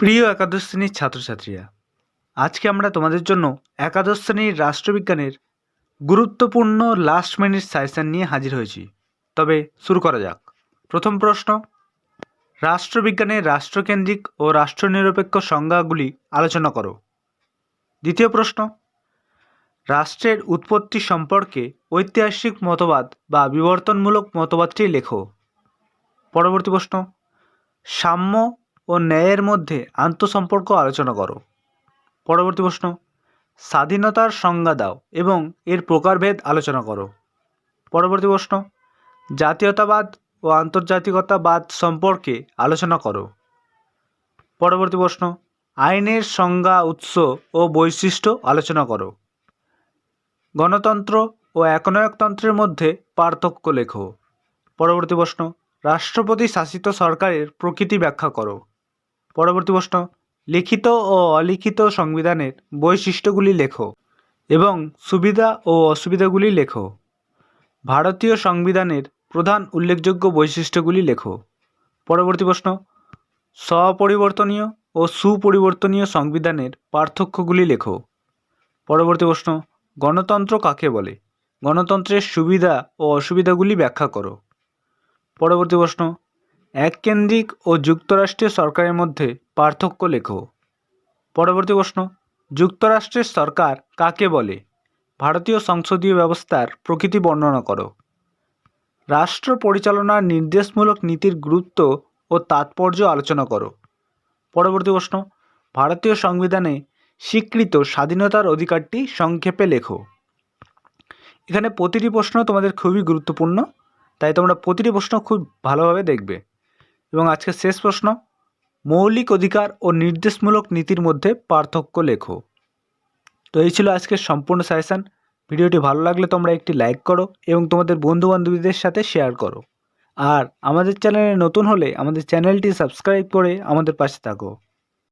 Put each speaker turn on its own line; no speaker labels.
প্রিয় একাদশ শ্রেণির ছাত্রছাত্রীরা, আজকে আমরা তোমাদের জন্য একাদশ শ্রেণির রাষ্ট্রবিজ্ঞানের গুরুত্বপূর্ণ লাস্ট মিনিট সাজেশন নিয়ে হাজির হয়েছি। তবে শুরু করা যাক। প্রথম প্রশ্ন রাষ্ট্রবিজ্ঞানের রাষ্ট্রকেন্দ্রিক ও রাষ্ট্রনিরপেক্ষ সংজ্ঞাগুলি আলোচনা করো। দ্বিতীয় প্রশ্ন, রাষ্ট্রের উৎপত্তি সম্পর্কে ঐতিহাসিক মতবাদ বা বিবর্তনমূলক মতবাদটি লেখো। পরবর্তী প্রশ্ন, সাম্য ও ন্যায়ের মধ্যে আন্তঃসম্পর্ক আলোচনা করো। পরবর্তী প্রশ্ন, স্বাধীনতার সংজ্ঞা দাও এবং এর প্রকারভেদ আলোচনা করো। পরবর্তী প্রশ্ন, জাতীয়তাবাদ ও আন্তর্জাতিকতাবাদ সম্পর্কে আলোচনা করো। পরবর্তী প্রশ্ন, আইনের সংজ্ঞা উৎস ও বৈশিষ্ট্য আলোচনা করো। গণতন্ত্র ও একনায়কতন্ত্রের মধ্যে পার্থক্য লেখো। পরবর্তী প্রশ্ন, রাষ্ট্রপতি শাসিত সরকারের প্রকৃতি ব্যাখ্যা করো। পরবর্তী প্রশ্ন, লিখিত ও অলিখিত সংবিধানের বৈশিষ্ট্যগুলি লেখো এবং সুবিধা ও অসুবিধাগুলি লেখো। ভারতীয় সংবিধানের প্রধান উল্লেখযোগ্য বৈশিষ্ট্যগুলি লেখো। পরবর্তী প্রশ্ন, স্বপরিবর্তনীয় ও সুপরিবর্তনীয় সংবিধানের পার্থক্যগুলি লেখো। পরবর্তী প্রশ্ন, গণতন্ত্র কাকে বলে? গণতন্ত্রের সুবিধা ও অসুবিধাগুলি ব্যাখ্যা করো। পরবর্তী প্রশ্ন এককেন্দ্রিক ও যুক্তরাষ্ট্রীয় সরকারের মধ্যে পার্থক্য লেখো। পরবর্তী প্রশ্ন, যুক্তরাষ্ট্রের সরকার কাকে বলে? ভারতীয় সংসদীয় ব্যবস্থার প্রকৃতি বর্ণনা করো। রাষ্ট্র পরিচালনার নির্দেশমূলক নীতির গুরুত্ব ও তাৎপর্য আলোচনা করো। পরবর্তী প্রশ্ন, ভারতীয় সংবিধানে স্বীকৃত স্বাধীনতার অধিকারটি সংক্ষেপে লেখো। এখানে প্রতিটি প্রশ্ন তোমাদের খুবই গুরুত্বপূর্ণ, তাই তোমরা প্রতিটি প্রশ্ন খুব ভালোভাবে দেখবে। এবং আজকে শেষ প্রশ্ন, মৌলিক অধিকার ও নির্দেশমূলক নীতির মধ্যে পার্থক্য লেখো। তো এই ছিল আজকের সম্পূর্ণ সাজেশান ভিডিওটি ভালো লাগলে তোমরা একটি লাইক করো এবং তোমাদের বন্ধুবান্ধবীদের সাথে শেয়ার করো। আর আমাদের চ্যানেলে নতুন হলে আমাদের চ্যানেলটি সাবস্ক্রাইব করে আমাদের পাশে থাকো।